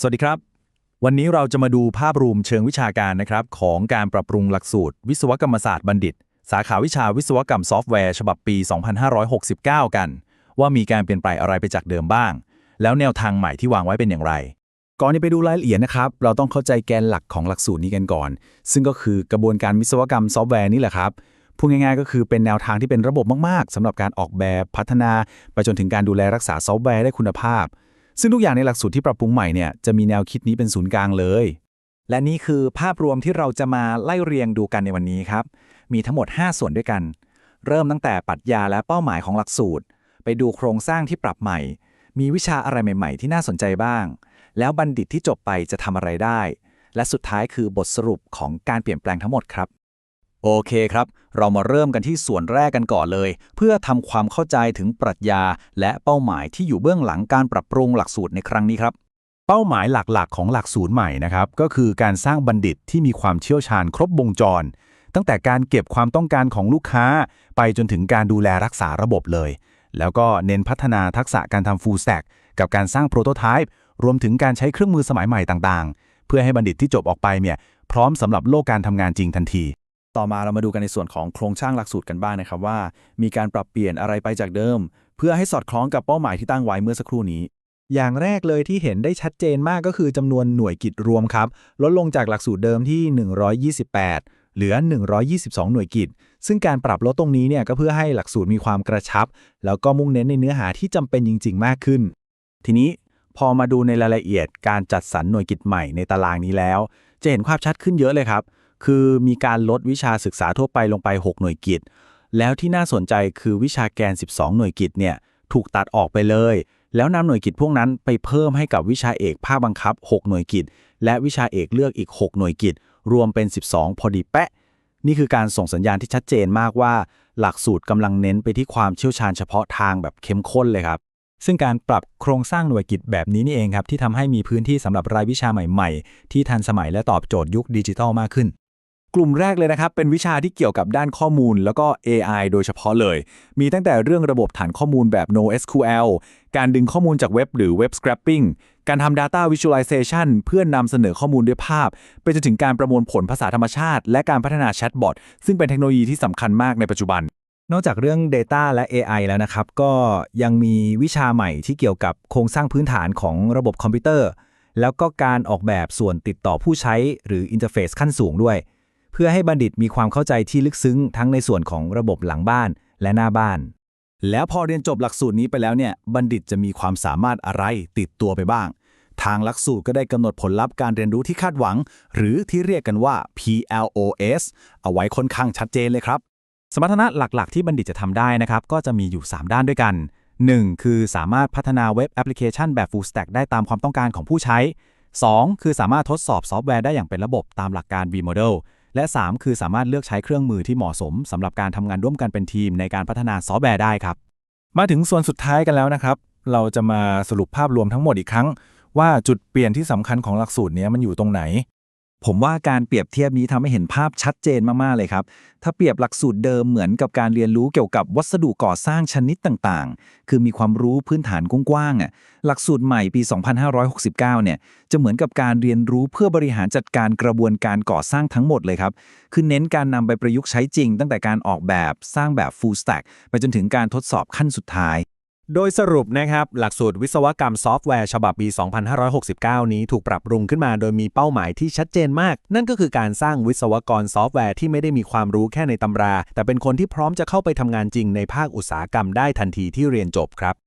สวัสดีครับ วันนี้เราจะมาดูภาพรวมเชิงวิชาการนะครับ ของการปรับปรุงหลักสูตร วิศวกรรมศาสตร์บัณฑิต สาขาวิชาวิศวกรรมซอฟต์แวร์ ฉบับปี 2569 กัน ว่ามีการเปลี่ยนแปลงอะไรไปจากเดิมบ้าง แล้วแนวทางใหม่ที่วางไว้เป็นอย่างไร ก่อนจะไปดูรายละเอียดนะครับ เราต้องเข้าใจแกนหลักของหลักสูตรนี้กันก่อน ซึ่งก็คือกระบวนการวิศวกรรมซอฟต์แวร์นี่แหละครับพูดง่ายๆก็คือเป็นแนวทางที่เป็นระบบมากๆสำหรับการออกแบบพัฒนา ไปจนถึงการดูแลรักษาซอฟต์แวร์ได้คุณภาพ ซึ่งทุกอย่างในหลักสูตรที่ปรับปรุงใหม่เนี่ยจะมีแนวคิดนี้เป็นศูนย์กลางเลย และนี่คือภาพรวมที่เราจะมาไล่เรียงดูกันในวันนี้ครับ มีทั้งหมด 5 ส่วนด้วยกัน เริ่มตั้งแต่ปรัชญาและเป้าหมายของหลักสูตร ไปดูโครงสร้างที่ปรับใหม่ มีวิชาอะไรใหม่ ๆ ที่น่าสนใจบ้าง แล้วบัณฑิตที่จบไปจะทำอะไรได้ และสุดท้ายคือบทสรุปของการเปลี่ยนแปลงทั้งหมดครับ โอเคครับ เรามาเริ่มกันที่ส่วนแรกกันก่อนเลย เพื่อทำความเข้าใจถึงปรัชญา และเป้าหมายที่อยู่เบื้องหลังการปรับปรุงหลักสูตรในครั้งนี้ครับ เป้าหมายหลักๆ ของหลักสูตรใหม่นะครับ ก็คือการสร้างบัณฑิตที่มีความเชี่ยวชาญครบวงจร ตั้งแต่การเก็บความต้องการของลูกค้า ไปจนถึงการดูแลรักษาระบบเลย แล้วก็เน้นพัฒนาทักษะการทำ full stack กับการสร้างโปรโตไทป์รวมถึงการใช้เครื่องมือสมัยใหม่ต่างๆ เพื่อให้บัณฑิตที่จบออกไปเนี่ยพร้อมสำหรับโลกการทำงานจริงทันที ต่อมาเรามาดูกันในส่วนของโครงสร้างหลักสูตรกันบ้างนะครับว่า มีการปรับเปลี่ยนอะไรไปจากเดิม เพื่อให้สอดคล้องกับเป้าหมายที่ตั้งไว้เมื่อสักครู่นี้ อย่างแรกเลยที่เห็นได้ชัดเจนมากก็คือจำนวนหน่วยกิจรวมครับ ลดลงจากหลักสูตรเดิมที่ 128 เหลือ 122 หน่วยกิจ ซึ่งการปรับลดตรงนี้เนี่ยก็เพื่อให้หลักสูตรมีความกระชับ แล้วก็มุ่งเน้นในเนื้อหาที่จำเป็นจริง ๆ มากขึ้น ทีนี้พอมาดูในรายละเอียดการจัดสรรหน่วยกิจใหม่ในตารางนี้แล้ว จะเห็นภาพชัดขึ้นเยอะเลยครับ คือมีการลดวิชาศึกษาทั่วไปลงไป 6 หน่วยกิจแล้วที่น่าสนใจคือวิชาแกน 12 หน่วยกิจเนี่ยถูกตัดออกไปเลย แล้วนำหน่วยกิจพวกนั้นไปเพิ่มให้กับวิชาเอกภาคบังคับ 6 หน่วยกิจและวิชาเอกเลือกอีก 6 หน่วยกิจรวมเป็น 12 พอดีแปะ นี่คือการส่งสัญญาณที่ชัดเจนมากว่า หลักสูตรกำลังเน้นไปที่ความเชี่ยวชาญเฉพาะทางแบบเข้มข้นเลยครับซึ่งการปรับโครงสร้างหน่วยกิจแบบนี้นี่เองครับ ที่ทำให้มีพื้นที่สำหรับรายวิชาใหม่ ๆ ที่ทันสมัยและตอบโจทย์ยุคดิจิทัลมากขึ้น กลุ่มแรกเลยนะครับ เป็นวิชาที่เกี่ยวกับด้านข้อมูล แล้วก็ AI โดยเฉพาะเลย มีตั้งแต่เรื่องระบบฐานข้อมูลแบบ NoSQL การดึงข้อมูลจากเว็บหรือ Web Scraping การทำ Data Visualization เพื่อนนำเสนอข้อมูลด้วยภาพ ไปจนถึงการประมวลผลภาษาธรรมชาติ และการพัฒนาแชทบอทซึ่งเป็นเทคโนโลยีที่สำคัญมากในปัจจุบัน นอกจากเรื่อง Data และ AI แล้วนะครับ ก็ยังมีวิชาใหม่ที่เกี่ยวกับโครงสร้างพื้นฐานของระบบคอมพิวเตอร์ แล้วก็การออกแบบส่วนติดต่อผู้ใช้หรืออินเทอร์เฟซขั้นสูงด้วย พื่อให้บัณฑิตมีความเข้าใจที่ลึกซึ้งทั้งในส่วนของระบบหลังบ้านและหน้าบ้าน แล้วพอเรียนจบหลักสูตรนี้ไปแล้วเนี่ย บัณฑิตจะมีความสามารถอะไรติดตัวไปบ้าง ทางหลักสูตรก็ได้กำหนดผลลัพธ์การเรียนรู้ที่คาดหวัง หรือที่เรียกกันว่า PLOS เอาไว้ค่อนข้างชัดเจนเลยครับ สมรรถนะหลักๆ ที่บัณฑิตจะทำได้นะครับ ก็จะมีอยู่ 3 ด้านด้วยกัน 1. คือสามารถพัฒนาเว็บแอปพลิเคชันแบบ Full Stack ได้ตามความต้องการของผู้ใช้ 2. คือสามารถทดสอบซอฟต์แวร์ได้อย่างเป็นระบบตามหลักการ V-Model และ 3 คือสามารถเลือกใช้เครื่องมือที่เหมาะสมสำหรับการทำงานร่วมกันเป็นทีมในการพัฒนาซอฟต์แวร์ได้ครับ มาถึงส่วนสุดท้ายกันแล้วนะครับ เราจะมาสรุปภาพรวมทั้งหมดอีกครั้ง ว่าจุดเปลี่ยนที่สำคัญของหลักสูตรนี้มันอยู่ตรงไหน ผมว่าการเปรียบเทียบนี้ทำให้เห็นภาพชัดเจนมาก ๆ เลยครับ ถ้าเปรียบหลักสูตรเดิมเหมือนกับการเรียนรู้เกี่ยวกับวัสดุก่อสร้างชนิดต่างๆ คือมีความรู้พื้นฐานกว้างๆอะหลักสูตรใหม่ปี 2569 เนี่ยจะเหมือนกับการเรียนรู้เพื่อบริหารจัดการกระบวนการก่อสร้างทั้งหมดเลยครับ คือเน้นการนำไปประยุกต์ใช้จริง ตั้งแต่การออกแบบสร้างแบบ full stack ไปจนถึงการทดสอบขั้นสุดท้าย โดยสรุปนะครับ หลักสูตรวิศวกรรมซอฟต์แวร์ฉบับปี 2569 นี้ถูกปรับปรุงขึ้นมาโดยมีเป้าหมายที่ชัดเจนมาก นั่นก็คือการสร้างวิศวกรซอฟต์แวร์ที่ไม่ได้มีความรู้แค่ในตำรา แต่เป็นคนที่พร้อมจะเข้าไปทำงานจริงในภาคอุตสาหกรรมได้ทันทีที่เรียนจบครับ